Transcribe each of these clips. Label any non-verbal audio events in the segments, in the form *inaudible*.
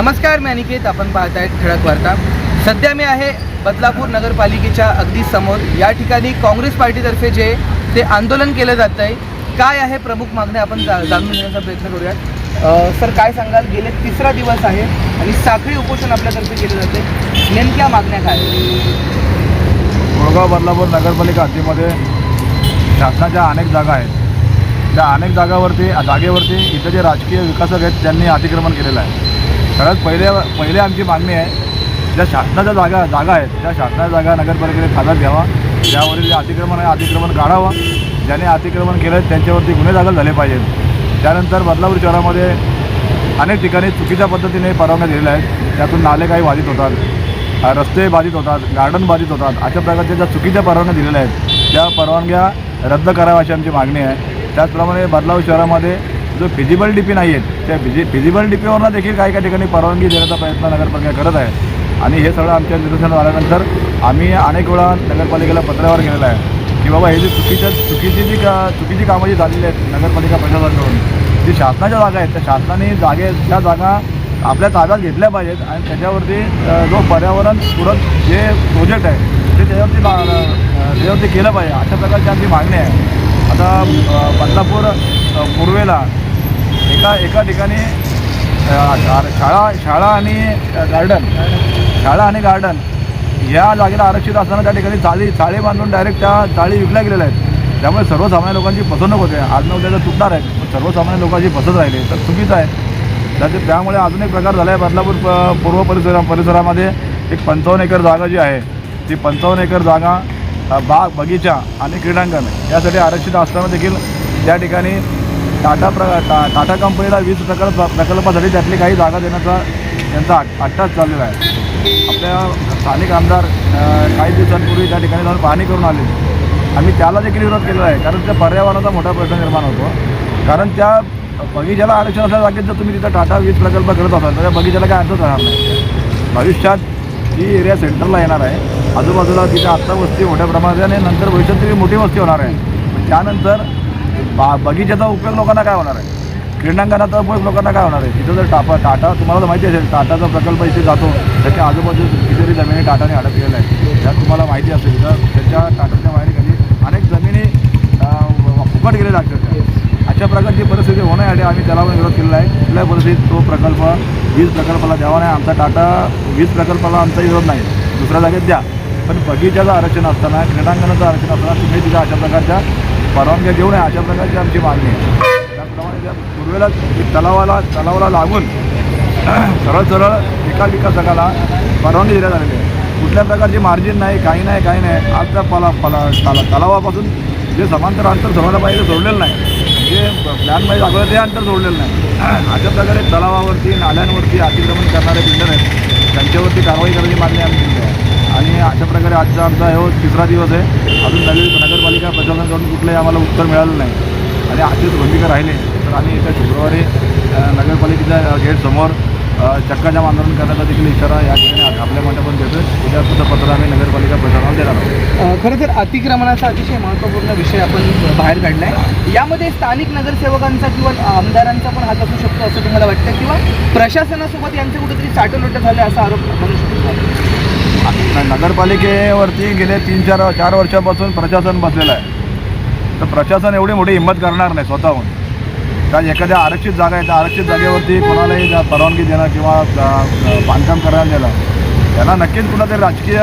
नमस्कार मी अनिकेत. आपण पाहतायत ठळक वार्ता. सध्या मी आहे बदलापूर नगरपालिकेच्या अगदी समोर. या ठिकाणी काँग्रेस पार्टीतर्फे जे ते आंदोलन केलं जात आहे काय आहे प्रमुख मागण्या आपण जा जाणून घेण्याचा प्रयत्न करूयात. सर काय सांगाल? गेले तिसरा दिवस आहे आणि साखळी उपोषण आपल्यातर्फे केले जाते नेमक्या मागण्या काय मुळगाव बदलापूर नगरपालिका हद्दीमध्ये शासनाच्या अनेक जागा आहेत. त्या अनेक जागावरती जागेवरती इथं जे राजकीय विकासक आहेत त्यांनी अतिक्रमण केलेलं आहे. सगळ्यात पहिले पहिले आमची मागणी आहे ज्या शासनाच्या जागा जागा आहेत त्या शासनाच्या जागा नगरपालिकेने ताब्यात घ्यावा. त्यावरील जे अतिक्रमण आहे अतिक्रमण काढावं. ज्याने अतिक्रमण केलं त्यांच्यावरती गुन्हे दाखल झाले पाहिजेत. त्यानंतर बदलापूर शहरामध्ये अनेक ठिकाणी चुकीच्या पद्धतीने परवानग्या दिलेल्या आहेत. त्यातून नाले काही बाधित होतात रस्ते बाधित होतात गार्डन बाधित होतात. अशा प्रकारच्या ज्या चुकीच्या परवानग्या दिलेल्या आहेत त्या परवानग्या रद्द कराव्या अशी आमची मागणी आहे. त्याचप्रमाणे बदलापूर शहरामध्ये जो फिजिबल डी पी नाही आहेत त्या फिजि फिजिबल डी देखील काही काही ठिकाणी परवानगी देण्याचा प्रयत्न नगरपालिका करत आहे. आणि हे सगळं आमच्या निदर्शनात आल्यानंतर आम्ही अनेक वेळा नगरपालिकेला पत्रावर गेलेला आहे की बाबा हे जी चुकीच्या चुकीची जी का चुकीची कामं जी झालेली आहेत नगरपालिका प्रशासनाकडून जी शासनाच्या जागा आहेत त्या शासनाने जागे त्या जागा आपल्या ताब्यात घेतल्या पाहिजेत आणि त्याच्यावरती जो जो पर्यावरणपूरक जे प्रोजेक्ट आहे ते त्याच्यावरती त्याच्यावरती केलं पाहिजे. अशा प्रकारची आमची मागणी आहे. आता बदलापूर पूर्वेला एका एका ठिकाणी शा- शाळा शाळा आणि गार्डन शाळा आणि गार्डन या जागेला आरक्षित असताना त्या ठिकाणी चाळी चाळी बांधून डायरेक्ट त्या चाळी विकल्या गेलेल्या आहेत. त्यामुळे सर्वसामान्य लोकांची फसवणूक होते. आज न उद्या तर तुटणार आहेत. पण सर्वसामान्य लोकांची फसत राहिली. तर चुकीचं आहे. त्याचे त्यामुळे अजून एक प्रकार झाला आहे बदलापूर प- पूर्व परिसरा परिसरामध्ये एक पंचावन्न एकर जागा जी आहे ती पंचावन्न एकर जागा बाग बगीचा आणि क्रीडांगण यासाठी आरक्षित असताना देखील त्या ठिकाणी टाटा प्र टा टाटा कंपनीला वीज प्रकल्प प्रकल्पासाठी त्यातली काही जागा देण्याचा त्यांचा अट्टाच चाललेला आहे. आपल्या स्थानिक आमदार काही दिवसांपूर्वी त्या ठिकाणी जाऊन पाहणी करून आले. आम्ही त्याला देखील विरोध केलेला आहे कारण त्या पर्यावरणाचा मोठा प्रश्न निर्माण होतो. कारण त्या बगीचाला आरक्षण असल्या जागेत जर तुम्ही तिथं टाटा वीज प्रकल्प करत असाल तर त्या बगीचाला काय अर्थच राहणार नाही. भविष्यात ही एरिया सेंटरला येणार आहे. आजूबाजूला तिथे आत्ता वस्ती मोठ्या प्रमाणात आणि नंतर भविष्यात तिथे मोठी वस्ती होणार आहे. पण त्यानंतर बा बगीच्याचा उपयोग लोकांना काय होणार आहे? क्रीडांगणाचा उपयोग लोकांना काय होणार आहे? तिथं जर टापा टाटा तुम्हाला तर माहिती असेल टाटाचा प्रकल्प इथे जातो. त्याच्या आजूबाजू कितीतरी जमिनी टाटाने अडकलेल्या आहेत. त्यात तुम्हाला माहिती असेल तर त्याच्या टाटाच्या बाहेर अनेक जमिनी फुकट गेलेल्या अक्षरशः अशा प्रकारची परिस्थिती होण्यासाठी आम्ही त्याला पण विरोध केलेला आहे. कुठल्याही परिस्थितीत तो प्रकल्प वीज प्रकल्पाला द्यावा नाही. आमचा टाटा वीज प्रकल्पाला आमचा विरोध नाही. दुसऱ्या जागेत द्या. पण बगीच्याचं आरक्षण असताना क्रीडांगणाचं आरक्षण असताना तुम्ही तिथं अशा प्रकारच्या परवानग्या देऊ नये अशा प्रकारची आमची मागणी आहे. त्याचप्रमाणे त्या पूर्वेला तलावाला तलावाला लागून *clears throat* सरळ सरळ एका विकासकाला परवानगी देण्यात आलेली आहे कुठल्या प्रकारची मार्जिन नाही काही नाही काही नाही. आज त्या पला पला तला तलावापासून जे समांतर अंतर सोडायला पाहिजे सोडलेलं नाही. जे प्लॅनमध्ये दाखवलं ते अंतर सोडलेलं नाही. *clears throat* अशा प्रकारे तलावावरती नाल्यांवरती अतिक्रमण करणारे बिल्डर आहेत. त्यांच्यावरती कारवाई करण्याची मागणी आम्ही केली आहे. आणि अशा प्रकारे आजचा आमचा हे तिसरा दिवस आहे. अजून नगर नगरपालिका प्रशासनाकडून कुठलंही आम्हाला उत्तर मिळालं नाही. आणि अशीच भूमिका राहिली. तर आम्ही येत्या शुक्रवारी नगरपालिकेच्या गेटसमोर चक्काजाम आंदोलन करण्याचा देखील इशारा या ठिकाणी आप- आपल्या मंडपात देतो उद्या सुद्धा पत्र आम्ही नगरपालिका प्रशासनाला देणार आहोत. खरं तर अतिक्रमणाचा अतिशय महत्त्वपूर्ण विषय आपण बाहेर काढला आहे यामध्ये स्थानिक नगरसेवकांचा किंवा आमदारांचा पण हात असू शकतो असं तुम्हाला वाटतं किंवा प्रशासनासोबत यांचे कुठेतरी साठवलोट झाले असा आरोप म्हणू शकतो? नगरपालिकेवरती गेले तीन चार चार वर्षापासून प्रशासन बसलेलं आहे. तर प्रशासन एवढी मोठी हिंमत करणार नाही स्वतःहून. कारण एखाद्या आरक्षित जागा आहे त्या आरक्षित जागेवरती कोणालाही परवानगी देणं किंवा बांधकाम करायला देणं त्यांना नक्कीच कुणातरी राजकीय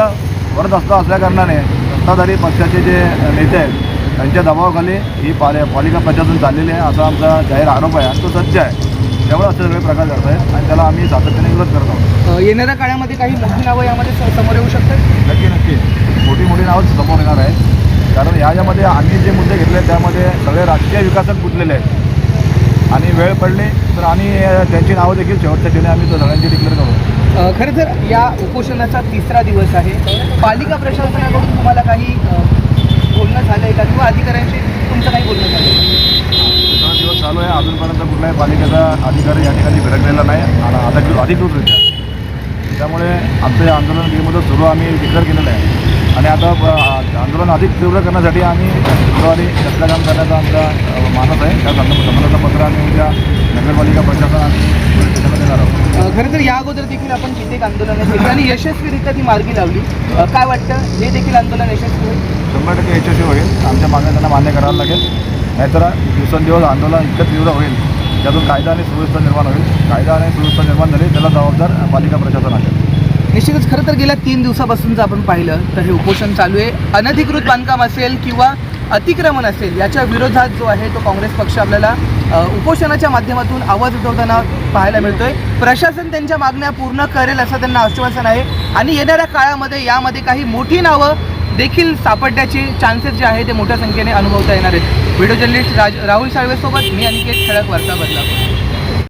वरद असता असल्याकारणाने सत्ताधारी पक्षाचे जे नेते आहेत त्यांच्या दबावाखाली ही पाले पालिका प्रशासन चाललेली आहे असा आमचा जाहीर आरोप आहे आणि तो सत्य आहे. असे सगळे प्रकार आहेत आणि त्याला आम्ही सातत्याने विरोध करत आहोत. येणाऱ्या काळामध्ये काही मोठी नावं यामध्ये समोर येऊ शकतात? नक्की नक्की. मोठी मोठी नावं समोर येणार आहेत. कारण याच्यामध्ये आम्ही जे मुद्दे घेतले त्यामध्ये सगळे राजकीय विकासक गुंतलेले आहेत. आणि वेळ पडली तर अ, त्यांची नावं देखील शेवटच्या क्षणी आम्ही तो सगळ्यांची डिक्लेअर करू. खरं तर या उपोषणाचा तिसरा दिवस आहे. पालिका प्रशासनाकडून तुम्हाला काही बोलणं झालं आहे का? किंवा अधिकाऱ्यांशी तुमचं काही बोलणं झालं आहे तिसरा दिवस चालू आहे अजूनपर्यंत कुठल्याही पालिकेचा अधिकारी या ठिकाणी फिरकलेला नाही आणि अधिकृत अधिकृतरित्या. त्यामुळे आमचं हे आंदोलन गेममध्ये सुरू आम्ही डिक्लेअर केलेलं आहे. आणि आता आंदोलन अधिक तीव्र करण्यासाठी आम्ही शुक्रवारी चक्राजाम करण्याचा आमचा मानस आहे. त्या संदर्भ संबंधाचं पत्र आम्ही उद्या नगरपालिका प्रशासन आणि पोलीस स्टेशनला देणार आहोत. खरं तर या अगोदर देखील आपण कित्येक आंदोलनं केली आणि यशस्वीरित्या ती मार्गी लावली. काय वाटतं? हे देखील आंदोलन यशस्वी होईल? शंभर टक्के यशस्वी होईल. आमच्या मागण्या त्यांना मान्य करायला लागेल. नाहीतर दिवसेंदिवस आंदोलन इतकं तीव्र होईल. त्यातून कायदा आणि सुव्यवस्था निर्माण होईल. कायदा आणि सुव्यवस्था निर्माण झाली त्याला जबाबदार पालिका प्रशासन आहे. निश्चितच खरं तर गेल्या तीन दिवसापासून जर आपण पाहिलं तर हे उपोषण चालू आहे. अनधिकृत बांधकाम असेल किंवा अतिक्रमण असेल याच्या विरोधात जो आहे तो काँग्रेस पक्ष आपल्याला उपोषणाच्या माध्यमातून आवाज उठवताना पाहायला मिळतोय. प्रशासन त्यांच्या मागण्या पूर्ण करेल असं त्यांना आश्वासन आहे. आणि येणाऱ्या काळामध्ये यामध्ये काही मोठी नावं देखील सापडण्याचे चान्सेस जे आहे ते मोठ्या संख्येने अनुभवता येणार आहेत. व्हिडिओ जर्नलिस्ट राज राहुल साळवेसोबत मी अनिकेत ठळक वार्ता बदलापूर